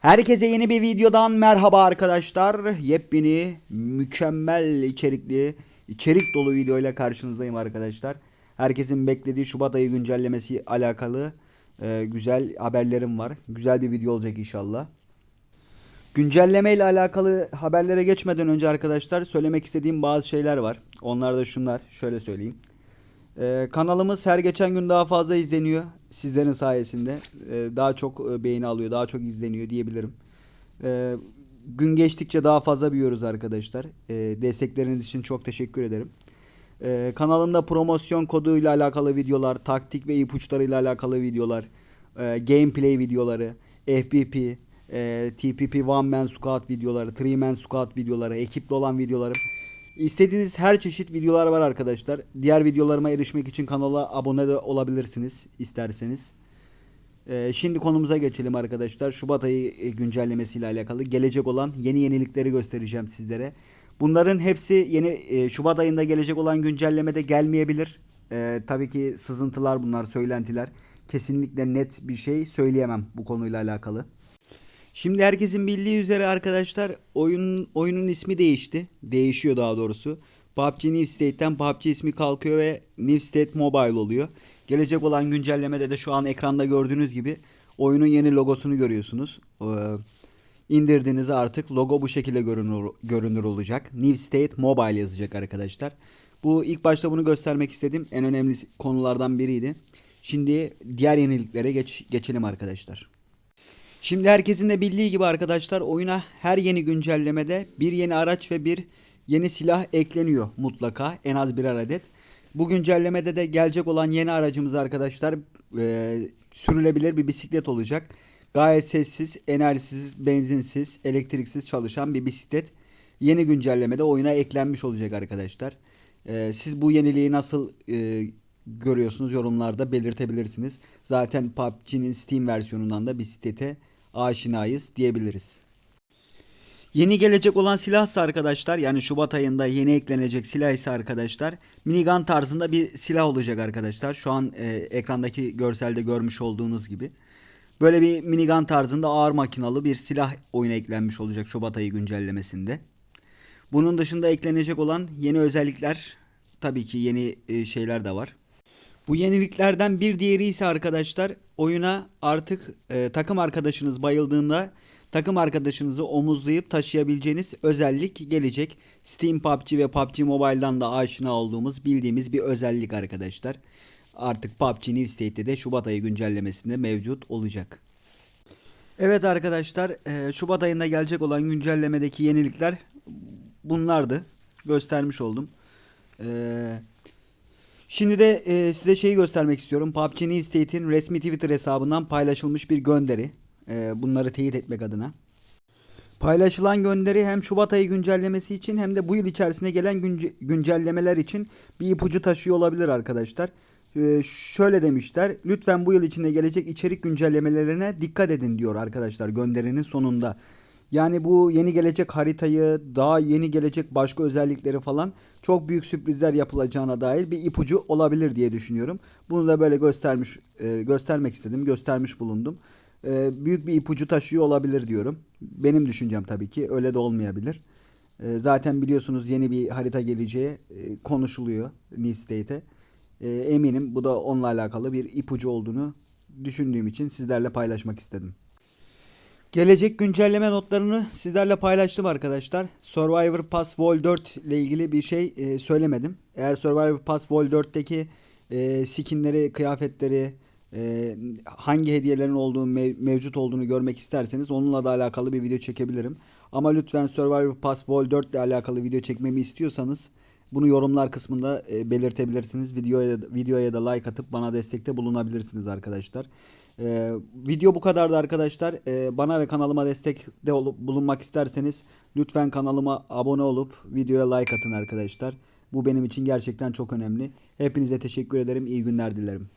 Herkese yeni bir videodan merhaba arkadaşlar. Yepyeni, mükemmel içerikli, içerik dolu video ile karşınızdayım arkadaşlar. Herkesin beklediği Şubat ayı güncellemesi alakalı e, güzel haberlerim var. Güzel bir video olacak inşallah. Güncelleme ile alakalı haberlere geçmeden önce arkadaşlar söylemek istediğim bazı şeyler var. Onlar da şunlar. Şöyle söyleyeyim. Ee, kanalımız her geçen gün daha fazla izleniyor. Sizlerin sayesinde. Ee, daha çok e, beğeni alıyor, daha çok izleniyor diyebilirim. Ee, gün geçtikçe daha fazla büyüyoruz arkadaşlar. Ee, destekleriniz için çok teşekkür ederim. Ee, kanalımda promosyon koduyla alakalı videolar, taktik ve ipuçlarıyla alakalı videolar, e, gameplay videoları, FPP, e, TPP One Man Squad videoları, Three Man Squad videoları, ekiple olan videolarım. İstediğiniz her çeşit videolar var arkadaşlar. Diğer videolarıma erişmek için kanala abone de olabilirsiniz isterseniz. Ee, şimdi konumuza geçelim arkadaşlar. Şubat ayı e, güncellemesiyle alakalı gelecek olan yeni yenilikleri göstereceğim sizlere. Bunların hepsi yeni e, Şubat ayında gelecek olan güncellemede gelmeyebilir. Ee, tabii ki sızıntılar bunlar, söylentiler. Kesinlikle net bir şey söyleyemem bu konuyla alakalı. Şimdi herkesin bildiği üzere arkadaşlar oyun oyunun ismi değişti. Değişiyor daha doğrusu. PUBG New State'ten PUBG ismi kalkıyor ve New State Mobile oluyor. Gelecek olan güncellemede de şu an ekranda gördüğünüz gibi oyunun yeni logosunu görüyorsunuz. Ee, indirdiğinizde artık logo bu şekilde görünür, görünür olacak. New State Mobile yazacak arkadaşlar. Bu ilk başta bunu göstermek istedim. En önemli konulardan biriydi. Şimdi diğer yeniliklere geç, geçelim arkadaşlar. Şimdi herkesin de bildiği gibi arkadaşlar oyuna her yeni güncellemede bir yeni araç ve bir yeni silah ekleniyor mutlaka en az birer adet. Bu güncellemede de gelecek olan yeni aracımız arkadaşlar e, sürülebilir bir bisiklet olacak. Gayet sessiz, enerjisiz, benzinsiz, elektriksiz çalışan bir bisiklet yeni güncellemede oyuna eklenmiş olacak arkadaşlar. E, siz bu yeniliği nasıl e, görüyorsunuz yorumlarda belirtebilirsiniz. Zaten PUBG'nin Steam versiyonundan da bisiklete aşinayız diyebiliriz. Yeni gelecek olan silahsa arkadaşlar yani Şubat ayında yeni eklenecek silah ise arkadaşlar minigun tarzında bir silah olacak arkadaşlar. Şu an e, ekrandaki görselde görmüş olduğunuz gibi. Böyle bir minigun tarzında ağır makinalı bir silah oyuna eklenmiş olacak Şubat ayı güncellemesinde. Bunun dışında eklenecek olan yeni özellikler tabii ki yeni e, şeyler de var. Bu yeniliklerden bir diğeri ise arkadaşlar oyuna artık e, takım arkadaşınız bayıldığında takım arkadaşınızı omuzlayıp taşıyabileceğiniz özellik gelecek. Steam PUBG ve PUBG Mobile'dan da aşina olduğumuz bildiğimiz bir özellik arkadaşlar. Artık PUBG New State'de de Şubat ayı güncellemesinde mevcut olacak. Evet arkadaşlar e, Şubat ayında gelecek olan güncellemedeki yenilikler bunlardı. Göstermiş oldum. Eee Şimdi de e, size şeyi göstermek istiyorum. PUBG New State'in resmi Twitter hesabından paylaşılmış bir gönderi. E, bunları teyit etmek adına. Paylaşılan gönderi hem Şubat ayı güncellemesi için hem de bu yıl içerisinde gelen günce- güncellemeler için bir ipucu taşıyor olabilir arkadaşlar. E, şöyle demişler. Lütfen bu yıl içinde gelecek içerik güncellemelerine dikkat edin diyor arkadaşlar gönderinin sonunda. Yani bu yeni gelecek haritayı, daha yeni gelecek başka özellikleri falan çok büyük sürprizler yapılacağına dair bir ipucu olabilir diye düşünüyorum. Bunu da böyle göstermiş e, göstermek istedim, göstermiş bulundum. E, büyük bir ipucu taşıyor olabilir diyorum. Benim düşüncem tabii ki öyle de olmayabilir. E, zaten biliyorsunuz yeni bir harita geleceği konuşuluyor New State'e. Eminim bu da onunla alakalı bir ipucu olduğunu düşündüğüm için sizlerle paylaşmak istedim. Gelecek güncelleme notlarını sizlerle paylaştım arkadaşlar. Survivor Pass Vol 4 ile ilgili bir şey e, söylemedim. Eğer Survivor Pass Vol 4'teki e, skinleri, kıyafetleri, e, hangi hediyelerin olduğu mev- mevcut olduğunu görmek isterseniz onunla da alakalı bir video çekebilirim. Ama lütfen Survivor Pass Vol 4 ile alakalı video çekmemi istiyorsanız bunu yorumlar kısmında e, belirtebilirsiniz. Videoya videoya da like atıp bana destekte bulunabilirsiniz arkadaşlar. E, video bu kadardı arkadaşlar. E, bana ve kanalıma destekte olup bulunmak isterseniz lütfen kanalıma abone olup videoya like atın arkadaşlar. Bu benim için gerçekten çok önemli. Hepinize teşekkür ederim. İyi günler dilerim.